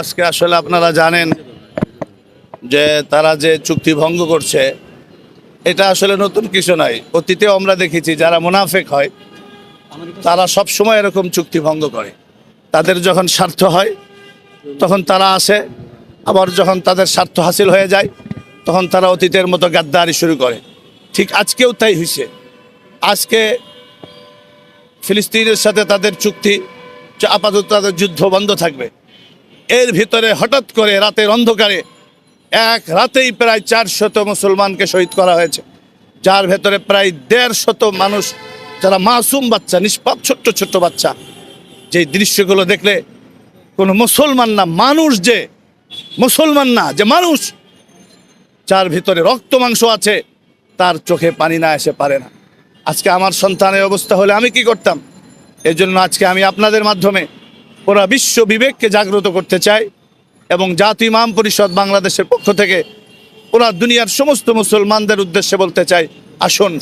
আজকে আসলে আপনারা জানেন যে তারা যে চুক্তি ভঙ্গ করছে, এটা আসলে নতুন কিছু নয়। অতীতেও আমরা দেখেছি যারা মুনাফেক হয়, তারা সব সময় এরকম চুক্তি ভঙ্গ করে। তাদের যখন স্বার্থ হয়, তখন তারা আসে, আবার যখন তাদের স্বার্থ হাসিল হয়ে যায়, তখন তারা অতীতের মতো গাদ্দারি শুরু করে। ঠিক আজকেও তাই হয়েছে আজকে ফিলিস্তিনের সাথে তাদের চুক্তি আপাতত তাদের যুদ্ধ বন্ধ থাকবে। এর ভিতরে হঠাৎ করে রাতের অন্ধকারে এক রাতেই প্রায় চার শত মুসলমানকে শহীদ করা হয়েছে। যার ভেতরে প্রায় দেড় শত মানুষ, যারা মাসুম বাচ্চা, নিষ্পাপ ছোট্ট ছোট্ট বাচ্চা যে দৃশ্যগুলো দেখলে কোনো মুসলমান না, মানুষ যে, মুসলমান না, যে মানুষ, যার ভিতরে রক্ত মাংস আছে, তার চোখে পানি না এসে পারে না। আজকে আমার সন্তানের অবস্থা হলে আমি কি করতাম? এই জন্য আজকে আমি আপনাদের মাধ্যমে পুরা বিশ্ব বিবেককে জাগ্রত করতে চায় এবং জাতি ইমাম পরিষদ বাংলাদেশের পক্ষ থেকে ওরা দুনিয়ার সমস্ত মুসলমানদের উদ্দেশ্যে বলতে চাই আসুন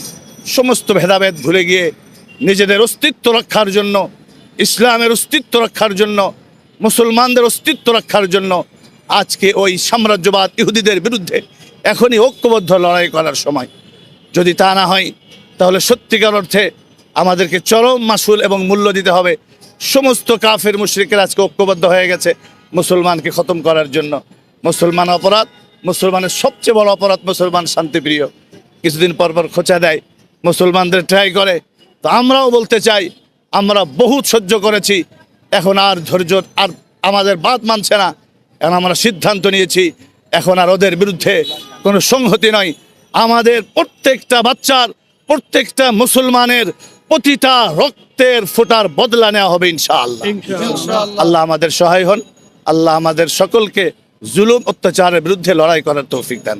সমস্ত ভেদাভেদ ভুলে গিয়ে নিজেদের অস্তিত্ব রক্ষার জন্য, ইসলামের অস্তিত্ব রক্ষার জন্য, মুসলমানদের অস্তিত্ব রক্ষার জন্য আজকে ওই সাম্রাজ্যবাদ ইহুদিদের বিরুদ্ধে এখনই ঐক্যবদ্ধ লড়াই করার সময়। যদি তা না হয়, তাহলে সত্যিকার অর্থে আমাদেরকে চরম মাসুল এবং মূল্য দিতে হবে। সমস্ত কাফের মুশরিকের আজকে ঐক্যবদ্ধ হয়ে গেছে মুসলমানকে খতম করার জন্য। মুসলমান অপরাধ, মুসলমানের সবচেয়ে বড় অপরাধ মুসলমান শান্তিপ্রিয়। কিছুদিন পর পর খোঁচা দেয়, মুসলমানদের ট্রাই করে। তো আমরাও বলতে চাই, আমরা বহুত সহ্য করেছি, এখন আর ধৈর্য, আর আমাদের বাদ মানছে না। এখন আমরা সিদ্ধান্ত নিয়েছি, এখন আর ওদের বিরুদ্ধে কোনো সংহতি নয়। আমাদের প্রত্যেকটা বাচ্চার, প্রত্যেকটা মুসলমানের প্রতিটা রক্তের ফোটার বদলা নেওয়া হবে ইনশাআল্লাহ। আল্লাহ আমাদের সহায় হন আল্লাহ আমাদের সকলকে জুলুম অত্যাচারের বিরুদ্ধে লড়াই করার তৌফিক দান।